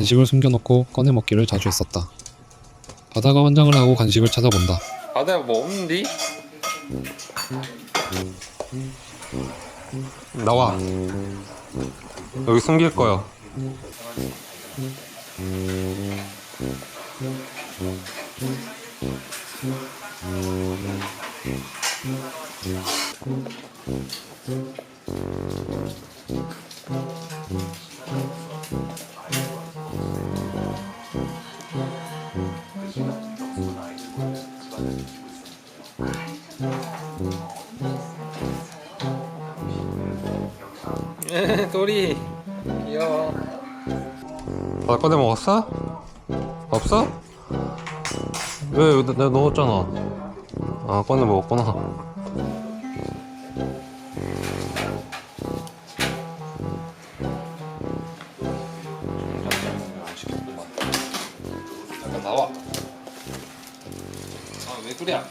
간식을 숨겨놓고 꺼내 먹기를 자주 했었다. 바다가 환장을 하고 간식을 찾아본다. 바다에 뭐 없는디? 나와. 여기 숨길 거야. 도리 귀여워 바다 꺼내 먹었어? 없어? 왜 내가 넣었잖아. 아 꺼내 먹었구나. 잠깐 나와 아왜 그래